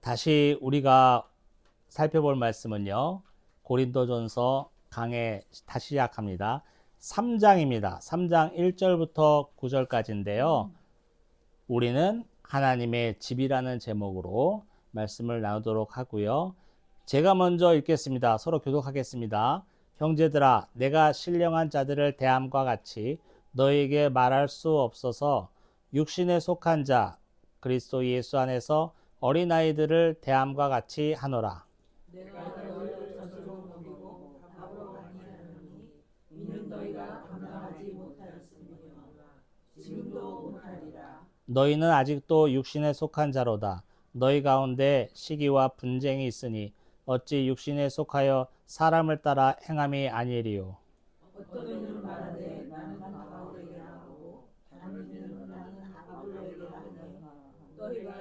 다시 우리가 살펴볼 말씀은요. 고린도전서 강해 다시 시작합니다. 3장입니다. 3장 1절부터 9절까지인데요. 우리는 하나님의 집이라는 제목으로 말씀을 나누도록 하고요. 제가 먼저 읽겠습니다. 서로 교독하겠습니다. 형제들아, 내가 신령한 자들을 대함과 같이 너에게 말할 수 없어서 육신에 속한 자 그리스도 예수 안에서 어린아이들을 대함과 같이 하노라. 너희는 아직도 육신에 속한 자로다. 너희 가운데 시기와 분쟁이 있으니 어찌 육신에 속하여 사람을 따라 행함이 아니리요. 너희가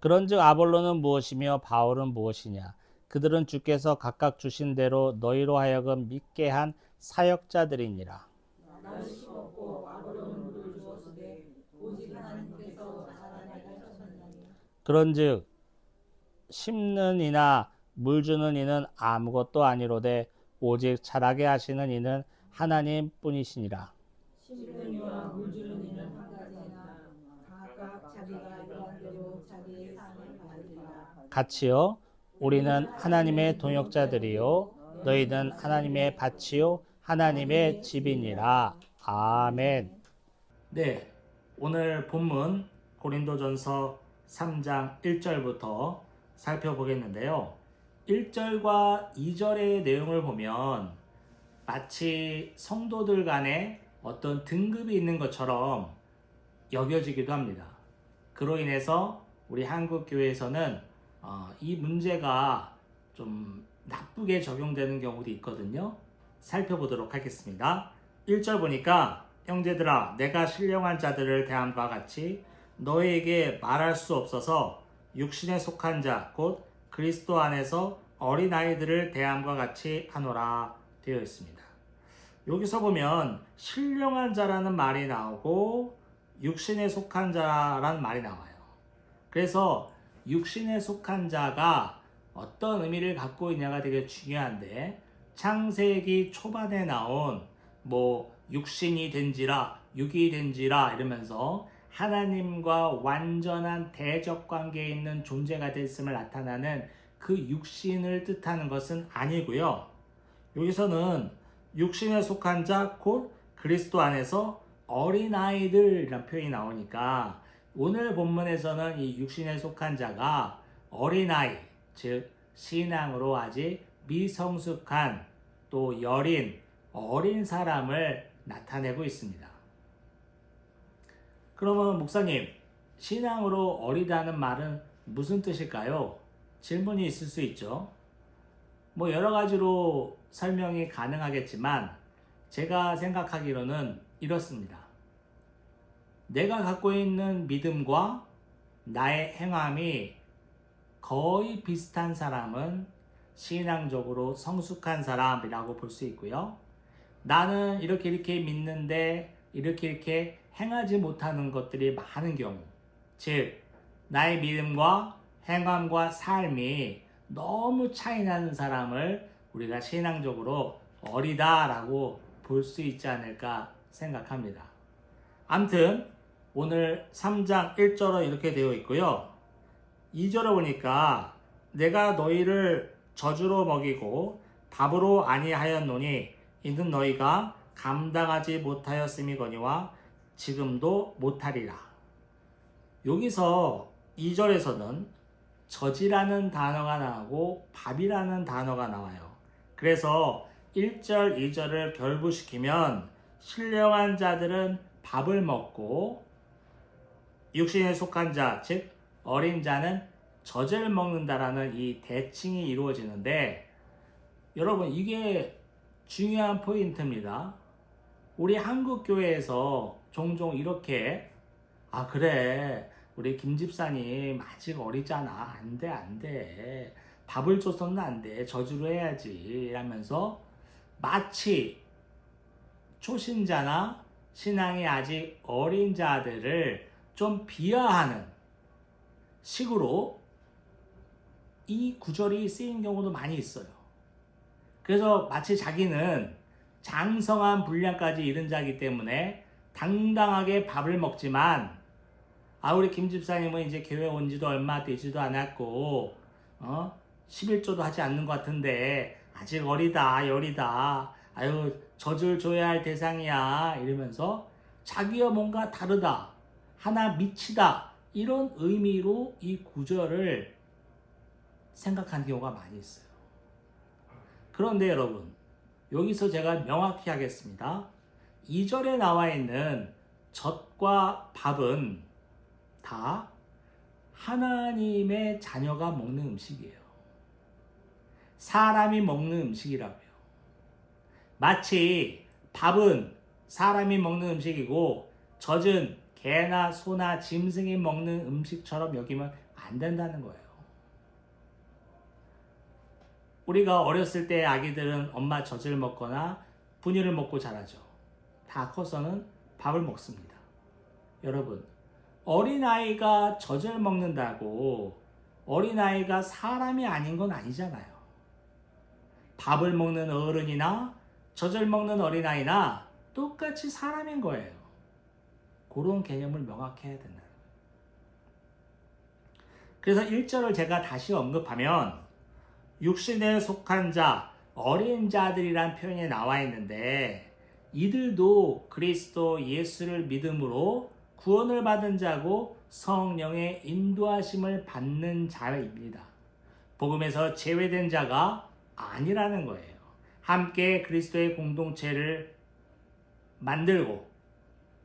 그런즉 아볼로는 무엇이며 바울은 무엇이냐? 그들은 주께서 각각 주신 대로 너희로 하여금 믿게 한 사역자들이니라. 그런즉 심는 이나 물 주는 이는 아무것도 아니로되 오직 자라게 하시는 이는 하나님 뿐이시니라. 심는 이와 물 주는 이는 한 가지나 각각 자기가 일한 대로 자기의 상을 받으리라 같이요. 우리는 하나님의 동역자들이요. 너희는 하나님의 밭이요. 하나님의 집이니라. 아멘. 네. 오늘 본문 고린도전서 3장 1절부터 살펴보겠는데요. 1절과 2절의 내용을 보면 마치 성도들 간에 어떤 등급이 있는 것처럼 여겨지기도 합니다. 그로 인해서 우리 한국 교회에서는 어, 이 문제가 좀 나쁘게 적용되는 경우도 있거든요. 살펴보도록 하겠습니다. 1절 보니까 형제들아 내가 신령한 자들을 대함과 같이 너희에게 말할 수 없어서 육신에 속한 자 곧 그리스도 안에서 어린아이들을 대함과 같이 하노라 되어 있습니다. 여기서 보면 신령한 자라는 말이 나오고 육신에 속한 자라는 말이 나와요. 그래서 육신에 속한 자가 어떤 의미를 갖고 있냐가 되게 중요한데 창세기 초반에 나온 뭐 육신이 된지라 육이 된지라 이러면서 하나님과 완전한 대적 관계에 있는 존재가 됐음을 나타나는 그 육신을 뜻하는 것은 아니고요. 여기서는 육신에 속한 자 곧 그리스도 안에서 어린아이들이라는 표현이 나오니까 오늘 본문에서는 이 육신에 속한 자가 어린아이, 즉 신앙으로 아직 미성숙한 또 여린, 어린 사람을 나타내고 있습니다. 그러면 목사님, 신앙으로 어리다는 말은 무슨 뜻일까요? 질문이 있을 수 있죠. 뭐 여러 가지로 설명이 가능하겠지만 제가 생각하기로는 이렇습니다. 내가 갖고 있는 믿음과 나의 행함이 거의 비슷한 사람은 신앙적으로 성숙한 사람이라고 볼 수 있고요. 나는 이렇게 이렇게 믿는데 이렇게 이렇게 행하지 못하는 것들이 많은 경우, 즉, 나의 믿음과 행함과 삶이 너무 차이 나는 사람을 우리가 신앙적으로 어리다라고 볼 수 있지 않을까 생각합니다. 암튼, 오늘 3장 1절로 이렇게 되어 있고요. 2절에 보니까 내가 너희를 저주로 먹이고 밥으로 아니하였노니 이는 너희가 감당하지 못하였음이거니와 지금도 못하리라. 여기서 2절에서는 저지라는 단어가 나오고 밥이라는 단어가 나와요. 그래서 1절, 2절을 결부시키면 신령한 자들은 밥을 먹고 육신에 속한 자, 즉 어린 자는 젖을 먹는다라는 이 대칭이 이루어지는데 여러분 이게 중요한 포인트입니다. 우리 한국 교회에서 종종 이렇게 아 그래 우리 김 집사님 아직 어리잖아. 안돼 안돼. 밥을 줘서는 안돼. 저주로 해야지. 하면서 마치 초신자나 신앙이 아직 어린 자들을 좀 비하하는 식으로 이 구절이 쓰인 경우도 많이 있어요. 그래서 마치 자기는 장성한 분량까지 이른 자이기 때문에 당당하게 밥을 먹지만 아 우리 김 집사님은 이제 교회 온 지도 얼마 되지도 않았고 어 11조도 하지 않는 것 같은데 아직 어리다 여리다 아유 젖을 줘야 할 대상이야 이러면서 자기와 뭔가 다르다 하나 미치다 이런 의미로 이 구절을 생각하는 경우가 많이 있어요. 그런데 여러분 여기서 제가 명확히 하겠습니다. 2절에 나와 있는 젖과 밥은 다 하나님의 자녀가 먹는 음식이에요. 사람이 먹는 음식이라고요. 마치 밥은 사람이 먹는 음식이고 젖은 개나 소나 짐승이 먹는 음식처럼 여기면 안 된다는 거예요. 우리가 어렸을 때 아기들은 엄마 젖을 먹거나 분유를 먹고 자라죠. 다 커서는 밥을 먹습니다. 여러분, 어린아이가 젖을 먹는다고 어린아이가 사람이 아닌 건 아니잖아요. 밥을 먹는 어른이나 젖을 먹는 어린아이나 똑같이 사람인 거예요. 그런 개념을 명확히 해야 된다. 그래서 1절을 제가 다시 언급하면 육신에 속한 자, 어린 자들이란 표현이 나와 있는데 이들도 그리스도 예수를 믿음으로 구원을 받은 자고 성령의 인도하심을 받는 자입니다. 복음에서 제외된 자가 아니라는 거예요. 함께 그리스도의 공동체를 만들고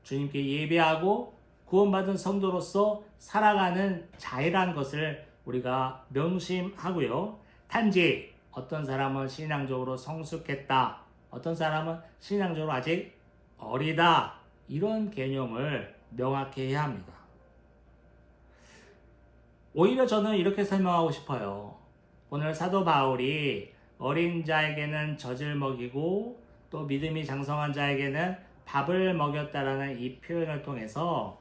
주님께 예배하고 구원받은 성도로서 살아가는 자이라는 것을 우리가 명심하고요. 단지 어떤 사람은 신앙적으로 성숙했다. 어떤 사람은 신앙적으로 아직 어리다. 이런 개념을 명확히 해야 합니다. 오히려 저는 이렇게 설명하고 싶어요. 오늘 사도 바울이 어린 자에게는 젖을 먹이고 또 믿음이 장성한 자에게는 밥을 먹였다라는 이 표현을 통해서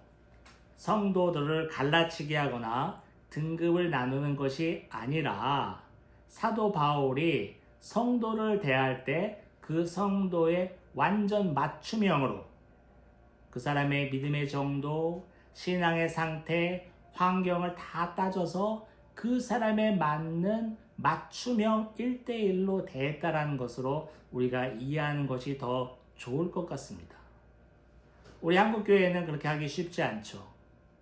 성도들을 갈라치게 하거나 등급을 나누는 것이 아니라 사도 바울이 성도를 대할 때 그 성도의 완전 맞춤형으로 그 사람의 믿음의 정도, 신앙의 상태, 환경을 다 따져서 그 사람에 맞는 맞춤형 1대1로 대했다라는 것으로 우리가 이해하는 것이 더 좋을 것 같습니다. 우리 한국교회는 그렇게 하기 쉽지 않죠.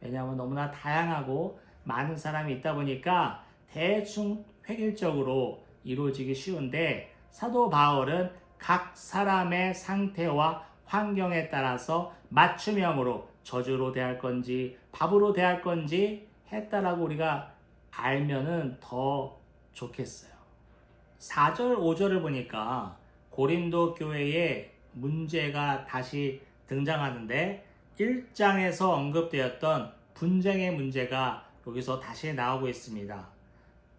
왜냐하면 너무나 다양하고 많은 사람이 있다 보니까 대충 획일적으로 이루어지기 쉬운데 사도 바울은 각 사람의 상태와 환경에 따라서 맞춤형으로 저주로 대할 건지 밥으로 대할 건지 했다라고 우리가 알면은 더 좋겠어요. 4절, 5절을 보니까 고린도 교회에 문제가 다시 등장하는데 1장에서 언급되었던 분쟁의 문제가 여기서 다시 나오고 있습니다.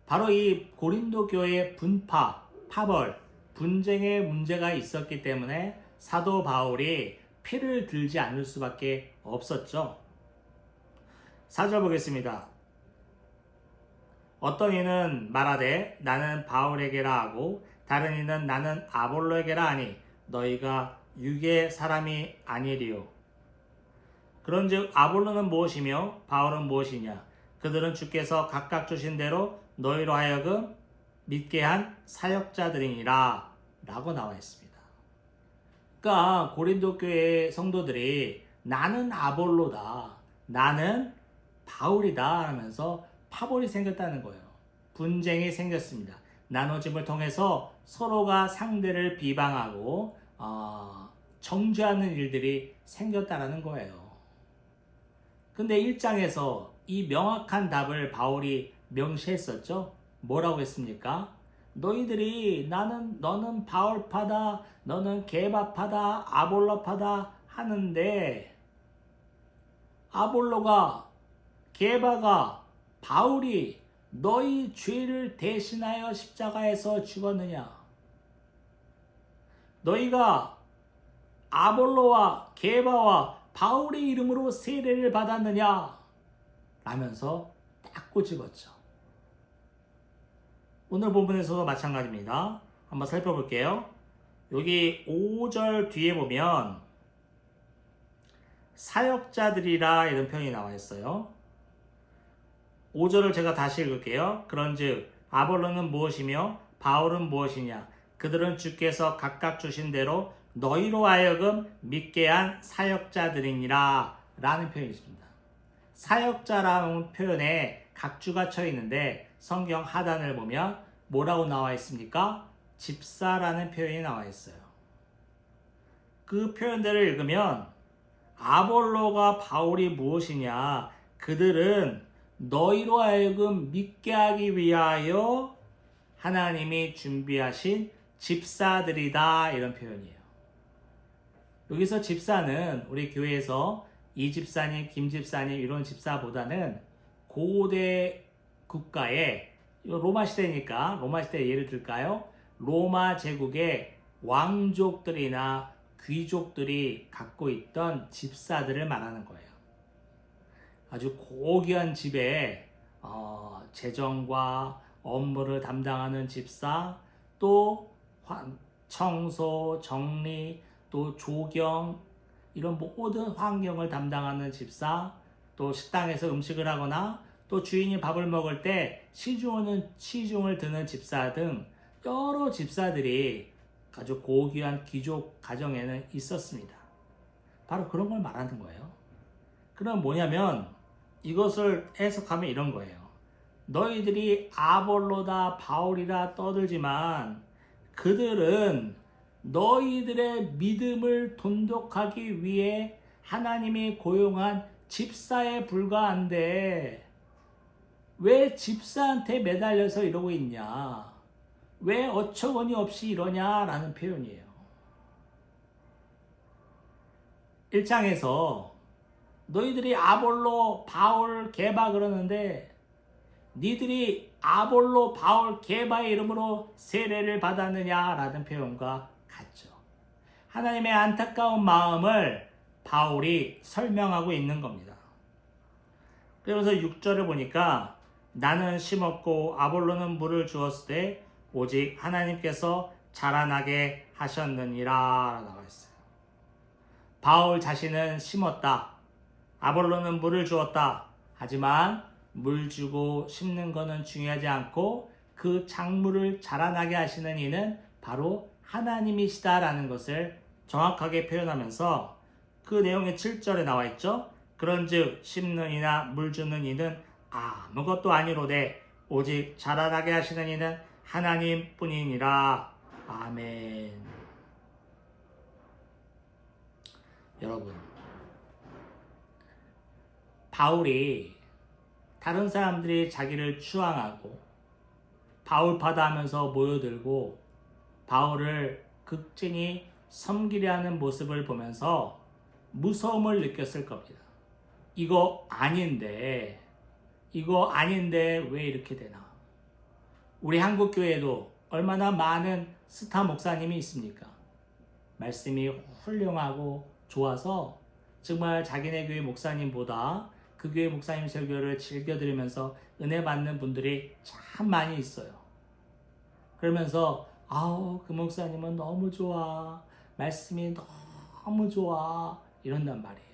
바로 이 고린도 교회의 분파, 파벌, 분쟁의 문제가 있었기 때문에 사도 바울이 피를 들지 않을 수밖에 없었죠. 4절 보겠습니다. 어떤 이는 말하되 나는 바울에게라 하고 다른 이는 나는 아볼로에게라 하니 너희가 육의 사람이 아니리요. 그런즉 아볼로는 무엇이며 바울은 무엇이냐? 그들은 주께서 각각 주신 대로 너희로 하여금 믿게 한 사역자들이니라 라고 나와 있습니다. 그러니까 고린도 교회 성도들이 나는 아볼로다. 나는 바울이다 하면서 파벌이 생겼다는 거예요. 분쟁이 생겼습니다. 나눠짐을 통해서 서로가 상대를 비방하고 어, 정죄하는 일들이 생겼다라는 거예요. 근데 1장에서 이 명확한 답을 바울이 명시했었죠. 뭐라고 했습니까? 너희들이 나는 너는 바울파다, 너는 개바파다, 아볼로파다 하는데 아볼로가 개바가 바울이 너희 죄를 대신하여 십자가에서 죽었느냐? 너희가 아볼로와 게바와 바울의 이름으로 세례를 받았느냐? 라면서 딱 꼬집었죠. 오늘 본문에서도 마찬가지입니다. 한번 살펴볼게요. 여기 5절 뒤에 보면 사역자들이라 이런 표현이 나와 있어요. 5절을 제가 다시 읽을게요. 그런즉 아볼로는 무엇이며 바울은 무엇이냐? 그들은 주께서 각각 주신 대로 너희로 하여금 믿게 한 사역자들이니라 라는 표현이 있습니다. 사역자라는 표현에 각주가 쳐 있는데 성경 하단을 보면 뭐라고 나와 있습니까? 집사라는 표현이 나와 있어요. 그 표현들을 읽으면 아볼로가 바울이 무엇이냐? 그들은 너희로 하여금 믿게 하기 위하여 하나님이 준비하신 집사들이다 이런 표현이에요. 여기서 집사는 우리 교회에서 이 집사님, 김 집사님 이런 집사보다는 고대 국가의 로마 시대니까 로마 시대 예를 들까요? 로마 제국의 왕족들이나 귀족들이 갖고 있던 집사들을 말하는 거예요. 아주 고귀한 집에 어, 재정과 업무를 담당하는 집사, 또 환- 청소, 정리, 또 조경 이런 모든 환경을 담당하는 집사, 또 식당에서 음식을 하거나 또 주인이 밥을 먹을 때 시중은 시중을 드는 집사 등 여러 집사들이 아주 고귀한 귀족 가정에는 있었습니다. 바로 그런 걸 말하는 거예요. 그럼 뭐냐면 이것을 해석하면 이런 거예요. 너희들이 아볼로다 바울이라 떠들지만 그들은 너희들의 믿음을 돈독하기 위해 하나님이 고용한 집사에 불과한데 왜 집사한테 매달려서 이러고 있냐? 왜 어처구니 없이 이러냐라는 표현이에요. 1장에서 너희들이 아볼로, 바울, 게바 그러는데 니들이 아볼로, 바울, 게바의 이름으로 세례를 받았느냐라는 표현과 같죠. 하나님의 안타까운 마음을 바울이 설명하고 있는 겁니다. 그러면서 6절을 보니까 나는 심었고 아볼로는 물을 주었을 때 오직 하나님께서 자라나게 하셨느니라 나와 있어요. 바울 자신은 심었다. 아볼로는 물을 주었다. 하지만 물 주고 심는 것은 중요하지 않고 그 작물을 자라나게 하시는 이는 바로 하나님이시다라는 것을 정확하게 표현하면서 그 내용의 7절에 나와 있죠. 그런즉 심는 이나 물 주는 이는 아무것도 아니로되 오직 자라나게 하시는 이는 하나님뿐이니라. 아멘. 여러분, 바울이 다른 사람들이 자기를 추앙하고 바울파다 하면서 모여들고 바울을 극진히 섬기려 하는 모습을 보면서 무서움을 느꼈을 겁니다. 이거 아닌데, 이거 아닌데 왜 이렇게 되나? 우리 한국 교회도 얼마나 많은 스타 목사님이 있습니까? 말씀이 훌륭하고 좋아서 정말 자기네 교회 목사님보다 그 교회 목사님 설교를 즐겨 들으면서 은혜 받는 분들이 참 많이 있어요. 그러면서 아우 그 목사님은 너무 좋아 말씀이 너무 좋아 이런단 말이에요.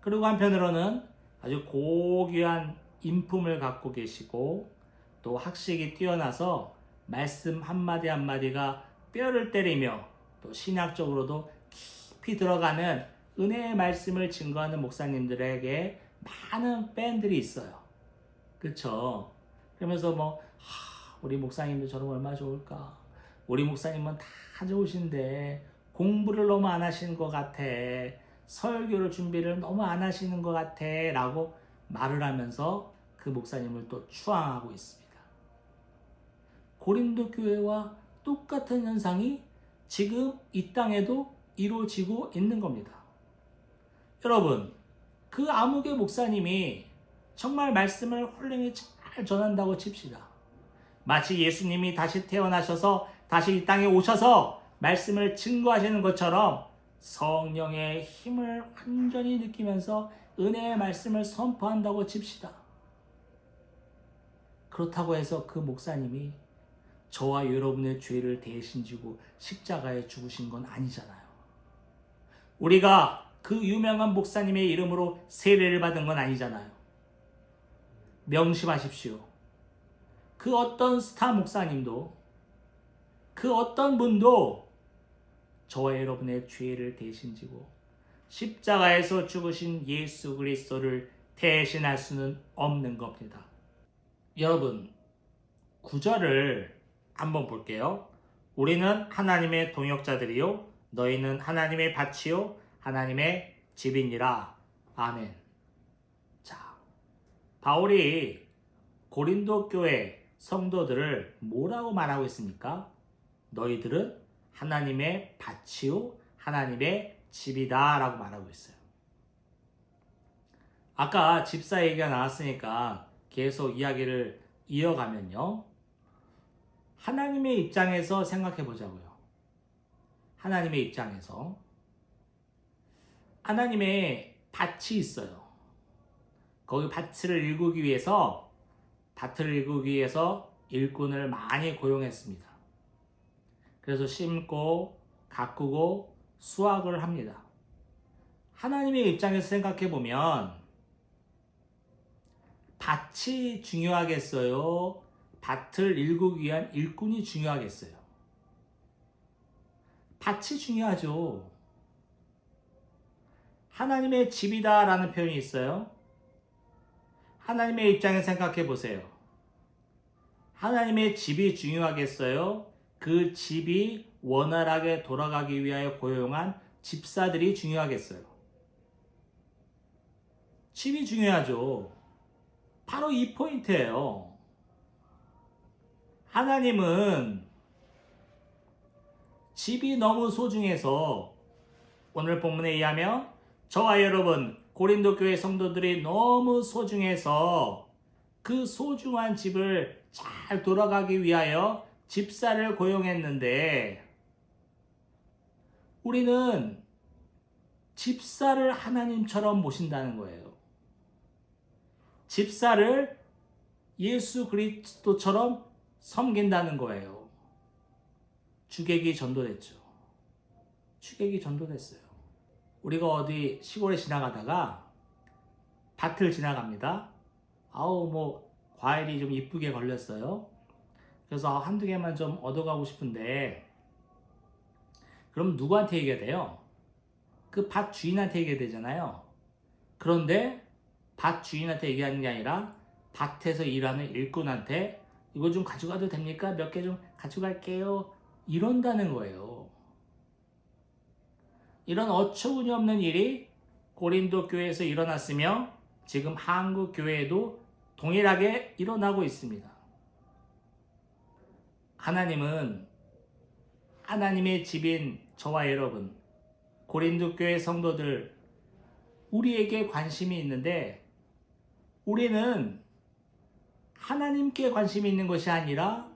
그리고 한편으로는 아주 고귀한 인품을 갖고 계시고 또 학식이 뛰어나서 말씀 한마디 한마디가 뼈를 때리며 또 신학적으로도 깊이 들어가는 은혜의 말씀을 증거하는 목사님들에게 많은 팬들이 있어요. 그쵸? 그러면서 뭐, 하, 우리 목사님도 저런 얼마나 좋을까? 우리 목사님은 다 좋으신데, 공부를 너무 안 하시는 것 같아. 설교를 준비를 너무 안 하시는 것 같아. 라고 말을 하면서 그 목사님을 또 추앙하고 있습니다. 고린도 교회와 똑같은 현상이 지금 이 땅에도 이루어지고 있는 겁니다. 여러분, 그 암흑의 목사님이 정말 말씀을 훌륭히 잘 전한다고 칩시다. 마치 예수님이 다시 태어나셔서 다시 이 땅에 오셔서 말씀을 증거하시는 것처럼 성령의 힘을 완전히 느끼면서 은혜의 말씀을 선포한다고 칩시다. 그렇다고 해서 그 목사님이 저와 여러분의 죄를 대신 지고 십자가에 죽으신 건 아니잖아요. 우리가 그 유명한 목사님의 이름으로 세례를 받은 건 아니잖아요. 명심하십시오. 그 어떤 스타 목사님도 그 어떤 분도 저와 여러분의 죄를 대신 지고 십자가에서 죽으신 예수 그리스도를 대신할 수는 없는 겁니다. 여러분, 구절을 한번 볼게요. 우리는 하나님의 동역자들이요. 너희는 하나님의 밭이요. 하나님의 집이니라. 아멘. 자, 바울이 고린도 교회 성도들을 뭐라고 말하고 있습니까? 너희들은 하나님의 밭이요. 하나님의 집이다. 라고 말하고 있어요. 아까 집사 얘기가 나왔으니까 계속 이야기를 이어가면요. 하나님의 입장에서 생각해 보자고요. 하나님의 입장에서. 하나님의 밭이 있어요. 거기 밭을 일구기 위해서, 밭을 일구기 위해서 일꾼을 많이 고용했습니다. 그래서 심고, 가꾸고, 수확을 합니다. 하나님의 입장에서 생각해 보면, 밭이 중요하겠어요? 밭을 일구기 위한 일꾼이 중요하겠어요? 밭이 중요하죠. 하나님의 집이다 라는 표현이 있어요. 하나님의 입장에 생각해 보세요. 하나님의 집이 중요하겠어요? 그 집이 원활하게 돌아가기 위하여 고용한 집사들이 중요하겠어요? 집이 중요하죠. 바로 이 포인트예요. 하나님은 집이 너무 소중해서 오늘 본문에 의하면 저와 여러분 고린도 교회 성도들이 너무 소중해서 그 소중한 집을 잘 돌아가기 위하여 집사를 고용했는데 우리는 집사를 하나님처럼 모신다는 거예요. 집사를 예수 그리스도처럼 섬긴다는 거예요. 주객이 전도됐죠. 주객이 전도됐어요. 우리가 어디 시골에 지나가다가 밭을 지나갑니다. 아우 뭐 과일이 좀 이쁘게 걸렸어요. 그래서 한두 개만 좀 얻어가고 싶은데 그럼 누구한테 얘기해야 돼요? 그 밭 주인한테 얘기해야 되잖아요. 그런데 밭 주인한테 얘기하는 게 아니라 밭에서 일하는 일꾼한테 이거 좀 가져가도 됩니까? 몇 개 좀 가져갈게요. 이런다는 거예요. 이런 어처구니 없는 일이 고린도 교회에서 일어났으며 지금 한국 교회에도 동일하게 일어나고 있습니다. 하나님은 하나님의 집인 저와 여러분, 고린도 교회 성도들, 우리에게 관심이 있는데 우리는 하나님께 관심이 있는 것이 아니라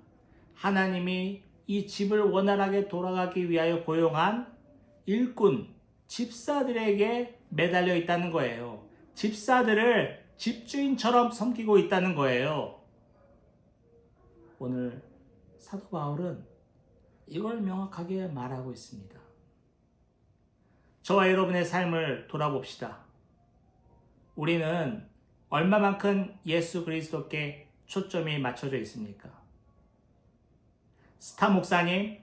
하나님이 이 집을 원활하게 돌아가기 위하여 고용한 일꾼, 집사들에게 매달려 있다는 거예요. 집사들을 집주인처럼 섬기고 있다는 거예요. 오늘 사도 바울은 이걸 명확하게 말하고 있습니다. 저와 여러분의 삶을 돌아봅시다. 우리는 얼마만큼 예수 그리스도께 초점이 맞춰져 있습니까? 스타 목사님,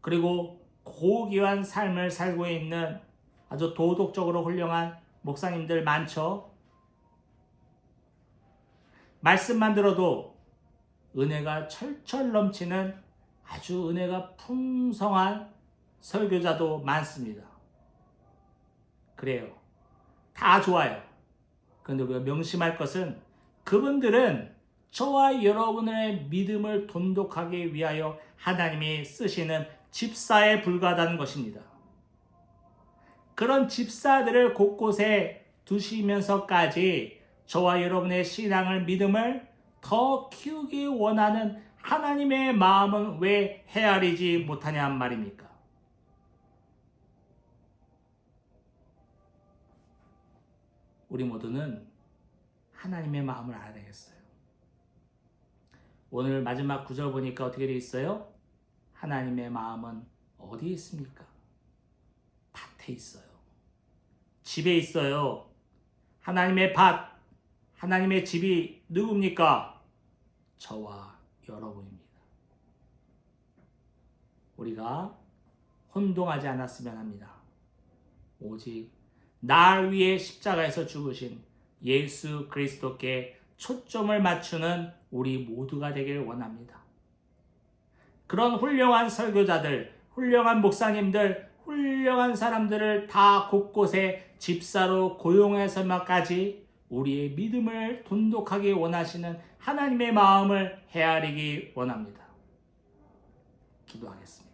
그리고 고귀한 삶을 살고 있는 아주 도덕적으로 훌륭한 목사님들 많죠? 말씀만 들어도 은혜가 철철 넘치는 아주 은혜가 풍성한 설교자도 많습니다. 그래요. 다 좋아요. 그런데 우리가 명심할 것은 그분들은 저와 여러분의 믿음을 돈독하기 위하여 하나님이 쓰시는 집사에 불과하다는 것입니다. 그런 집사들을 곳곳에 두시면서까지 저와 여러분의 신앙을 믿음을 더 키우기 원하는 하나님의 마음은 왜 헤아리지 못하냐 말입니까? 우리 모두는 하나님의 마음을 알아야 되겠어요. 오늘 마지막 구절 보니까 어떻게 돼 있어요? 하나님의 마음은 어디 있습니까? 밭에 있어요. 집에 있어요. 하나님의 밭, 하나님의 집이 누굽니까? 저와 여러분입니다. 우리가 혼동하지 않았으면 합니다. 오직 날 위해 십자가에서 죽으신 예수 그리스도께 초점을 맞추는 우리 모두가 되길 원합니다. 그런 훌륭한 설교자들, 훌륭한 목사님들, 훌륭한 사람들을 다 곳곳에 집사로 고용해서만까지 우리의 믿음을 돈독하게 원하시는 하나님의 마음을 헤아리기 원합니다. 기도하겠습니다.